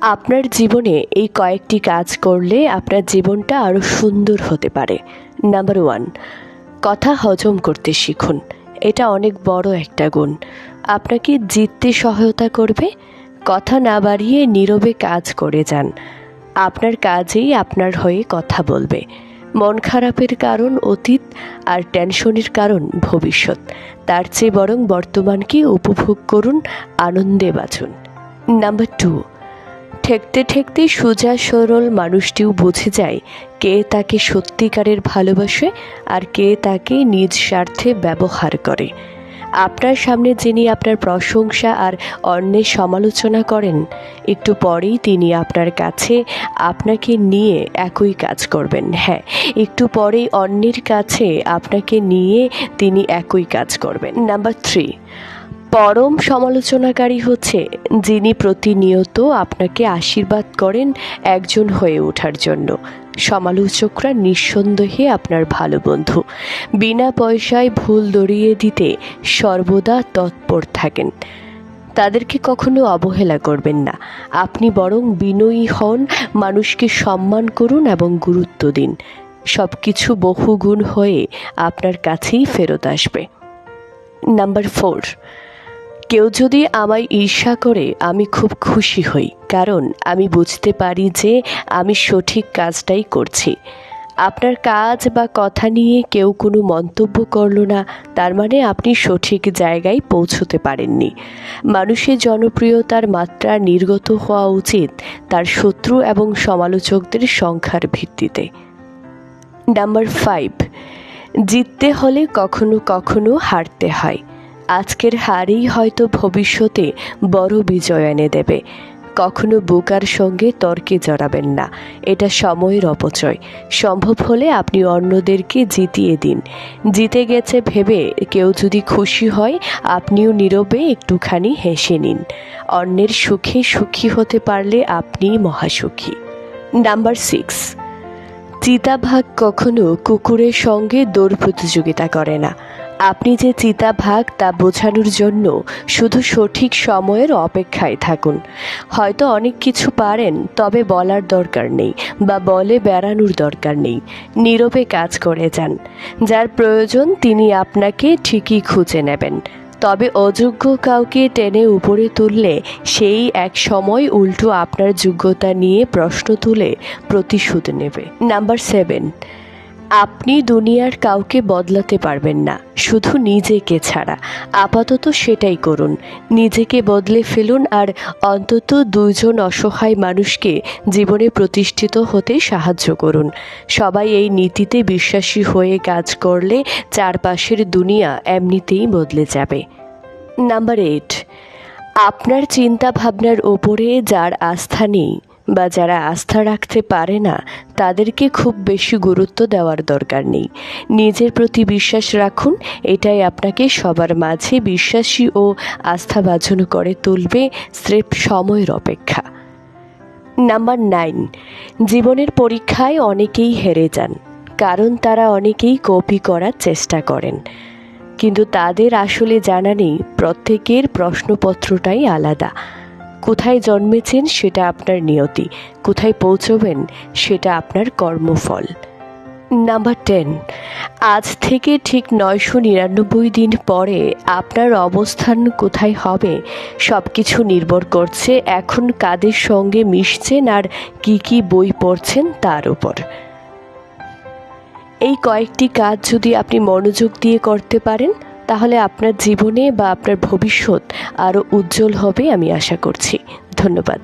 আপনার জীবনে এই কয়েকটি কাজ করলে আপনার জীবনটা আরও সুন্দর হতে পারে। নাম্বার ওয়ান কথা হজম করতে শিখুন। এটা অনেক বড় একটা গুণ। আপনাকে জিততে সহায়তা করবে। কথা না বাড়িয়ে নীরবে কাজ করে যান। আপনার কাজেই আপনার হয়ে কথা বলবে। মন খারাপের কারণ অতীত আর টেনশনের কারণ ভবিষ্যৎ। তার চেয়ে বরং বর্তমানকে উপভোগ করুন, আনন্দে বাঁচুন। নাম্বার টু ঠেকতে ঠেকতে সোজা সরল মানুষটিও বুঝে যায় কে তাকে সত্যিকারের ভালোবাসে আর কে তাকে নিজ স্বার্থে ব্যবহার করে। আপনার সামনে যিনি আপনার প্রশংসা আর অন্যের সমালোচনা করেন, একটু পরেই তিনি আপনার কাছে আপনাকে নিয়ে একই কাজ করবেন। হ্যাঁ একটু পরেই অন্যের কাছে আপনাকে নিয়ে তিনি একই কাজ করবেন। নাম্বার থ্রি পরম সমালোচনাকারী হচ্ছে যিনি প্রতিনিয়ত আপনাকে আশীর্বাদ করেন একজন হয়ে ওঠার জন্য। সমালোচকরা নিঃসন্দেহে আপনার ভালো বন্ধু। বিনা পয়সায় ভুল দড়িয়ে দিতে সর্বদা তৎপর থাকেন। তাদেরকে কখনো অবহেলা করবেন না। আপনি বরং বিনয়ী হন, মানুষকে সম্মান করুন এবং গুরুত্ব দিন। সব কিছু বহুগুণ হয়ে আপনার কাছেই ফেরত আসবে। নাম্বার ফোর কেউ যদি আমায় ঈর্ষা করে, আমি খুব খুশি হই, কারণ আমি বুঝতে পারি যে আমি সঠিক কাজটাই করছি। আপনার কাজ বা কথা নিয়ে কেউ কোনো মন্তব্য করল না, তার মানে আপনি সঠিক জায়গায় পৌঁছতে পারেননি। মানুষের জনপ্রিয়তার মাত্রা নির্গত হওয়া উচিত তার শত্রু এবং সমালোচকদের সংখ্যার ভিত্তিতে। নাম্বার ফাইভ জিততে হলে কখনো কখনো হারতে হয়। আজকের হারই হয়তো ভবিষ্যতে বড় বিজয় এনে দেবে। কখনো বোকার সঙ্গে তর্কে জড়াবেন না। এটা সময়ের অপচয়। সম্ভব হলে আপনি অন্যদেরকে জিতিয়ে দিন। জিতে গেছে ভেবে কেউ যদি খুশি হয়, আপনিও নীরবে একটুখানি হেসে নিন। অন্যের সুখে সুখী হতে পারলে আপনিই মহাসুখী। Number six. চিতাভাগ কখনো কুকুরের সঙ্গে দৌড় প্রতিযোগিতা করে না। আপনি যে চিতাভাগ তা বোঝানোর জন্য শুধু সঠিক সময়ের অপেক্ষায় থাকুন। হয়তো অনেক কিছু পারেন, তবে বলার দরকার নেই বা বলে বেড়ানোর দরকার নেই। নীরবে কাজ করে যান। যার প্রয়োজন তিনি আপনাকে ঠিকই খুঁজে নেবেন। তবে অযোগ্য কাউকে টেনে উপরে তুললে সেই এক সময় উল্টো আপনার যোগ্যতা নিয়ে প্রশ্ন তুলে প্রতিশোধ নেবে। Number seven. আপনি দুনিয়ার কাউকে বদলাতে পারবেন না, শুধু নিজেকে ছাড়া। আপাতত সেটাই করুন। নিজেকে বদলে ফেলুন আর অন্তত দুইজন অসহায় মানুষকে জীবনে প্রতিষ্ঠিত হতে সাহায্য করুন। সবাই এই নীতিতে বিশ্বাসী হয়ে কাজ করলে চারপাশের দুনিয়া এমনিতেই বদলে যাবে। নাম্বার এইট, আপনার চিন্তা ভাবনার ওপরে যার আস্থা নেই বা যারা আস্থা রাখতে পারে না, তাদেরকে খুব বেশি গুরুত্ব দেওয়ার দরকার নেই। নিজের প্রতি বিশ্বাস রাখুন, এটাই আপনাকে সবার মাঝে বিশ্বাসী ও আস্থাভাজন করে তুলবে স্রেফ সময়ের অপেক্ষা। নাম্বার নাইন, জীবনের পরীক্ষায় অনেকেই হেরে যান, কারণ তারা অনেকেই কপি করার চেষ্টা করেন। কিন্তু তাদের আসলে জানা নেই, প্রত্যেকের প্রশ্নপত্রটাই আলাদা। কোথায় জন্মেছেন সেটা আপনার নিয়তি। কোথায় পৌঁছবেন সেটা আপনার কর্মফল। নাম্বার টেন, আজ থেকে ঠিক নয়শো নিরানব্বই দিন পরে আপনার অবস্থান কোথায় হবে সব কিছু নির্ভর করছে এখন কাদের সঙ্গে মিশছেন আর কি কি বই পড়ছেন তার উপর। এই কয়েকটি কাজ যদি আপনি মনোযোগ দিয়ে করতে পারেন তাহলে আপনার জীবনে বা আপনার ভবিষ্যৎ আরও উজ্জ্বল হবে আমি আশা করছি। ধন্যবাদ।